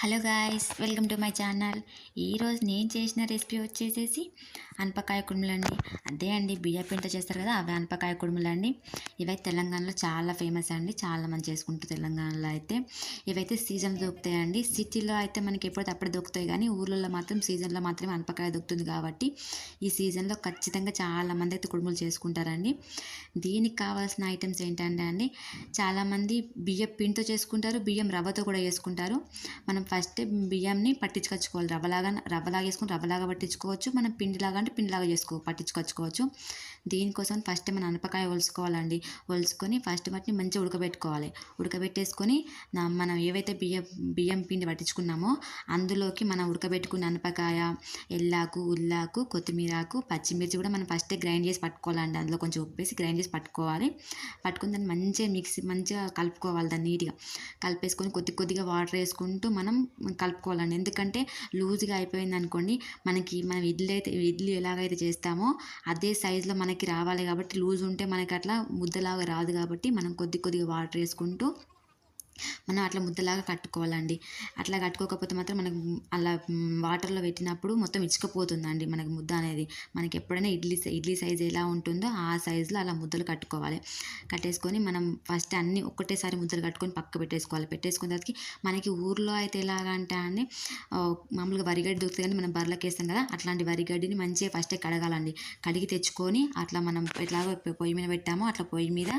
Hello guys welcome to my channel. ఈరోజు నేను చేసిన రెసిపీ వచ్చేసేసి అనపకాయ కుడుములు అండి అదే అండి బియ్య పింట చేస్తారు కదా అవి అనపకాయ కుడుములు అండి ఇవైతే తెలంగాణలో చాలా ఫేమస్ అండి చాలా మంది చేసుకుంటారు తెలంగాణలో అయితే. ఇవైతే సీజన్ దొరుకుతాయండి. సిటీలో అయితే మనకి ఎప్పుడైతే అప్పుడు దొరుకుతాయి కానీ ఊర్లలో మాత్రం సీజన్లో మాత్రమే అనపకాయ దొరుకుతుంది కాబట్టి ఈ సీజన్లో ఖచ్చితంగా చాలా మంది అయితే కుడుములు చేసుకుంటారండి. దీనికి కావాల్సిన ఐటమ్స్ ఏంటంటే అండి చాలామంది బియ్యం పిండితో చేసుకుంటారు బియ్యం రవ్వతో కూడా చేసుకుంటారు. మనం ఫస్ట్ బియ్యంని పట్టించుకొచ్చుకోవాలి. రవ్వలాగా రవ్వలాగా వేసుకుని రవ్వలాగా పట్టించుకోవచ్చు. మనం పిండిలాగా అంటే పిండిలాగా చేసుకో పట్టించుకొచ్చుకోవచ్చు. దీనికోసం ఫస్ట్ మనం అనపకాయ ఒలుసుకోవాలండి. ఒలుసుకొని ఫస్ట్ వాటిని మంచిగా ఉడకబెట్టుకోవాలి. ఉడకబెట్టేసుకొని మనం ఏవైతే బియ్యం బియ్యం పిండి పట్టించుకున్నామో అందులోకి మనం ఉడకబెట్టుకున్న అనపకాయ ఎల్లాకు ఉల్లాకు కొత్తిమీరాకు పచ్చిమిర్చి కూడా మనం ఫస్టే గ్రైండ్ చేసి పట్టుకోవాలండి. అందులో కొంచెం ఉప్పేసి గ్రైండ్ చేసి పట్టుకోవాలి. పట్టుకుని దాన్ని మంచిగా మిక్సీ మంచిగా కలుపుకోవాలి దాన్ని నీట్గా. కలిపేసుకొని కొద్ది కొద్దిగా వాటర్ వేసుకుంటూ మనం కలుపుకోవాలండి. ఎందుకంటే లూజ్గా అయిపోయింది అనుకోండి మనకి మనం ఇడ్లీ అయితే ఇడ్లీ ఎలాగైతే చేస్తామో అదే సైజులో మనకి రావాలి కాబట్టి లూజ్ ఉంటే మనకి అట్లా ముద్దలాగా రాదు కాబట్టి మనం కొద్ది కొద్దిగా వాటర్ వేసుకుంటూ మనం అట్లా ముద్దలాగా కట్టుకోవాలండి. అట్లా కట్టుకోకపోతే మాత్రం మనకు అలా వాటర్లో పెట్టినప్పుడు మొత్తం ఇచ్చుకపోతుందండి మనకి ముద్ద అనేది. మనకి ఎప్పుడైనా ఇడ్లీ ఇడ్లీ సైజ్ ఎలా ఉంటుందో ఆ సైజులో అలా ముద్దలు కట్టుకోవాలి. కట్టేసుకొని మనం ఫస్ట్ అన్ని ఒక్కటేసారి ముద్దలు కట్టుకొని పక్క పెట్టేసుకోవాలి. పెట్టేసుకున్న తర్వాతకి మనకి ఊర్లో అయితే ఎలాగంటే అండి మామూలుగా వరిగడ్డి దొరుకుతుంది కానీ మనం బర్రెలకు వేస్తాం కదా అట్లాంటి వరిగడ్డిని మంచిగా ఫస్టే కడగాలండి. కడిగి తెచ్చుకొని అట్లా మనం ఎట్లాగో పొయ్యి మీద పెట్టామో అట్లా పొయ్యి మీద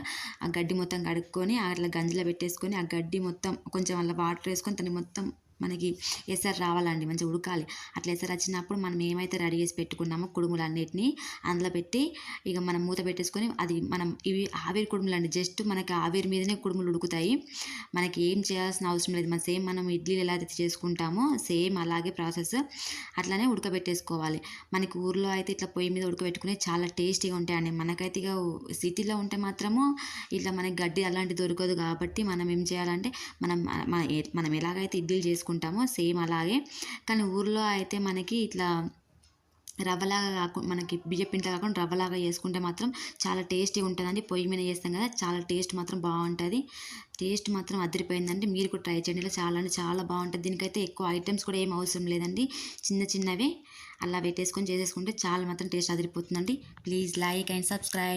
ఆ గడ్డి మొత్తం కడుక్కొని అట్లా గంజిలో పెట్టేసుకొని ఆ గడ్డి గడ్డి మొత్తం కొంచెం అలా వాటర్ వేసుకొని దాన్ని మొత్తం మనకి ఎసరు రావాలండి మంచిగా ఉడకాలి. అట్లా ఎసరు వచ్చినప్పుడు మనం ఏమైతే రెడీ చేసి పెట్టుకున్నామో కుడుములు అన్నిటినీ అందులో పెట్టి ఇక మనం మూత పెట్టేసుకొని అది మనం ఇవి ఆవిరి కుడుములు అండి జస్ట్ మనకి ఆవిరి మీదనే కుడుములు ఉడుకుతాయి. మనకి ఏం చేయాల్సిన అవసరం లేదు. మన సేమ్ మనం ఇడ్లీలు ఎలా అయితే చేసుకుంటామో సేమ్ అలాగే ప్రాసెస్ అట్లానే ఉడకబెట్టేసుకోవాలి. మనకి ఊర్లో అయితే ఇట్లా పొయ్యి మీద ఉడకబెట్టుకునే చాలా టేస్టీగా ఉంటాయండి. మనకైతే ఇక సిటీలో ఉంటే మాత్రము ఇట్లా మనకి గడ్డి అలాంటి దొరకదు కాబట్టి మనం ఏం చేయాలంటే మనం మనం ఎలాగైతే ఇడ్లీలు చేసుకుంటాం చేసుకుంటామో సేమ్ అలాగే. కానీ ఊర్లో అయితే మనకి ఇట్లా రవ్వలాగా కాకుండా మనకి బియ్యం పింట కాకుండా రవ్వలాగా చేసుకుంటే మాత్రం చాలా టేస్టీ ఉంటుందండి. పొయ్యి మీద చేస్తాం కదా చాలా టేస్ట్ మాత్రం బాగుంటుంది. టేస్ట్ మాత్రం అదిరిపోయిందండి. మీరు కూడా ట్రై చేయండి. ఇలా చాలా అంటే చాలా బాగుంటుంది. దీనికైతే ఎక్కువ ఐటమ్స్ కూడా ఏం అవసరం లేదండి. చిన్న చిన్నవే అలా పెట్టేసుకొని చేసేసుకుంటే చాలా మాత్రం taste అదిరిపోతుందండి. Please like and subscribe.